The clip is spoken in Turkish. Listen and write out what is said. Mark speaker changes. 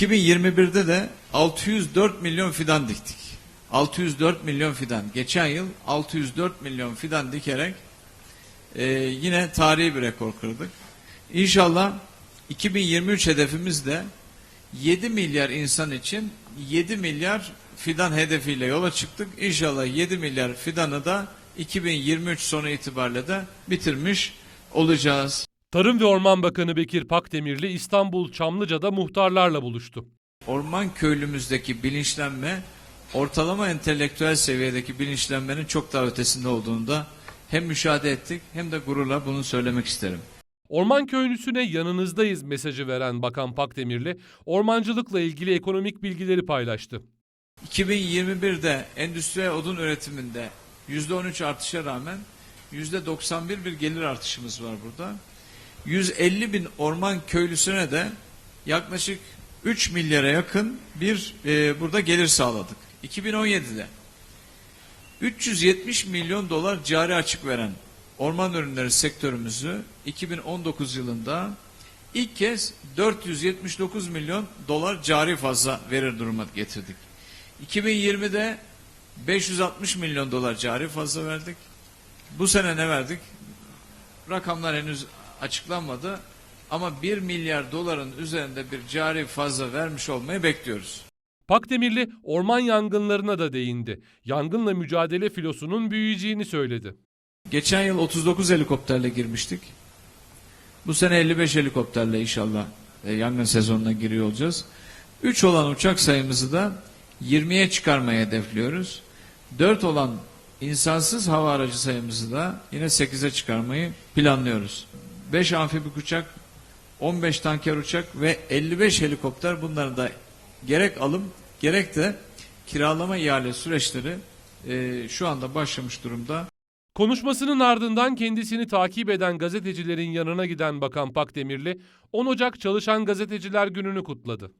Speaker 1: 2021'de de 604 milyon fidan diktik. 604 milyon fidan. Geçen yıl 604 milyon fidan dikerek e, yine tarihi bir rekor kırdık. İnşallah 2023 hedefimiz de 7 milyar insan için 7 milyar fidan hedefiyle yola çıktık. İnşallah 7 milyar fidanı da 2023 sonu itibariyle de bitirmiş olacağız.
Speaker 2: Tarım ve Orman Bakanı Bekir Pakdemirli İstanbul Çamlıca'da muhtarlarla buluştu.
Speaker 1: Orman köylümüzdeki bilinçlenme ortalama entelektüel seviyedeki bilinçlenmenin çok daha ötesinde olduğunu da hem müşahede ettik hem de gururla bunu söylemek isterim.
Speaker 2: Orman köylüsüne yanınızdayız mesajı veren Bakan Pakdemirli, ormancılıkla ilgili ekonomik bilgileri paylaştı.
Speaker 1: 2021'de endüstriyel odun üretiminde %13 artışa rağmen %91 bir gelir artışımız var burada. 150 bin orman köylüsüne de yaklaşık 3 milyara yakın bir e, burada gelir sağladık. 2017'de 370 milyon dolar cari açık veren orman ürünleri sektörümüzü 2019 yılında ilk kez 479 milyon dolar cari fazla verir duruma getirdik. 2020'de 560 milyon dolar cari fazla verdik. Bu sene ne verdik? Rakamlar henüz açıklanmadı ama 1 milyar doların üzerinde bir cari fazla vermiş olmayı bekliyoruz.
Speaker 2: Pakdemirli orman yangınlarına da değindi. Yangınla mücadele filosunun büyüyeceğini söyledi.
Speaker 1: Geçen yıl 39 helikopterle girmiştik. Bu sene 55 helikopterle inşallah e, yangın sezonuna giriyor olacağız. 3 olan uçak sayımızı da 20'ye çıkarmayı hedefliyoruz. 4 olan insansız hava aracı sayımızı da yine 8'e çıkarmayı planlıyoruz. 5 amfibik uçak, 15 tanker uçak ve 55 helikopter bunların da gerek alım gerek de kiralama ihale süreçleri e, şu anda başlamış durumda.
Speaker 2: Konuşmasının ardından kendisini takip eden gazetecilerin yanına giden Bakan Pakdemirli, 10 Ocak Çalışan Gazeteciler Günü'nü kutladı.